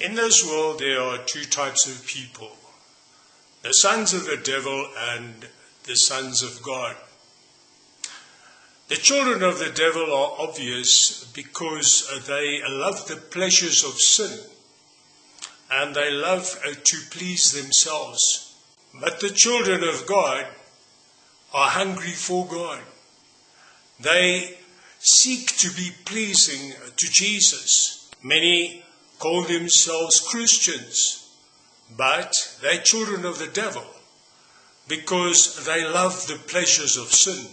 In this world, there are two types of people the sons of the devil and the sons of God. The children of the devil are obvious because they love the pleasures of sin and they love uh, to please themselves. But the children of God are hungry for God. They seek to be pleasing to Jesus. Many call themselves Christians, but they're children of the devil because they love the pleasures of sin.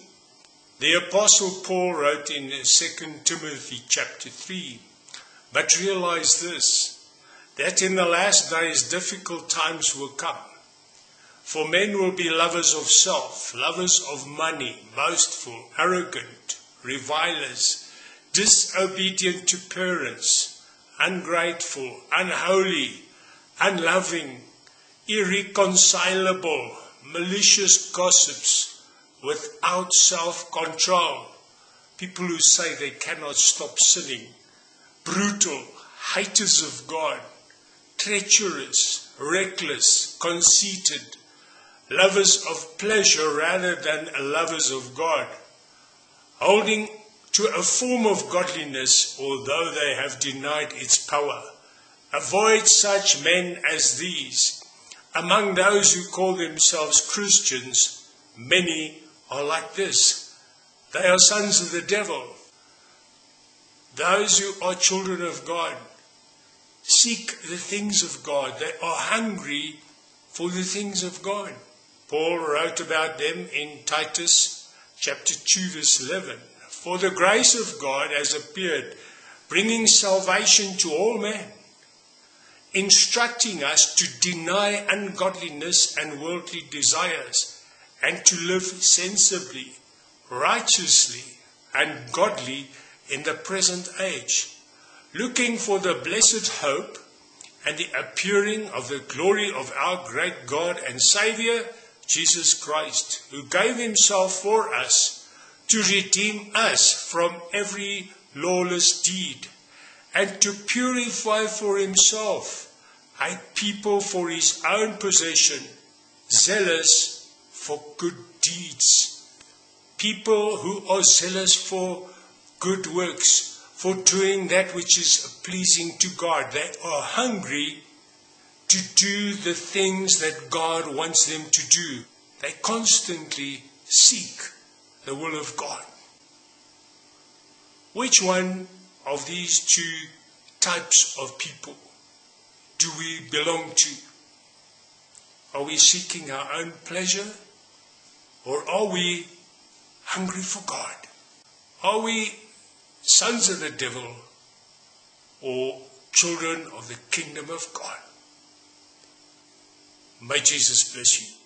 The Apostle Paul wrote in 2 Timothy chapter 3, but realize this, that in the last days difficult times will come. For men will be lovers of self, lovers of money, boastful, arrogant, revilers, disobedient to parents, ungrateful, unholy, unloving, irreconcilable, malicious gossips, without self control. People who say they cannot stop sinning, brutal, haters of God, treacherous, reckless, conceited, lovers of pleasure rather than lovers of God, holding to a form of godliness, although they have denied its power. Avoid such men as these. Among those who call themselves Christians, many are like this. They are sons of the devil. Those who are children of God seek the things of God. They are hungry for the things of God. Paul wrote about them in Titus chapter 2 verse 11. For the grace of God has appeared, bringing salvation to all men, instructing us to deny ungodliness and worldly desires, and to live sensibly, righteously, and godly in the present age, looking for the blessed hope and the appearing of the glory of our great God and Saviour, Jesus Christ, who gave himself for us to redeem us from every lawless deed and to purify for himself a people for his own possession, zealous for good deeds. People who are zealous for good works, for doing that which is pleasing to God. They are hungry to do the things that God wants them to do. They constantly seek the will of God. Which one of these two types of people do we belong to? Are we seeking our own pleasure? Or are we hungry for God? Are we sons of the devil or children of the kingdom of God? May Jesus bless you.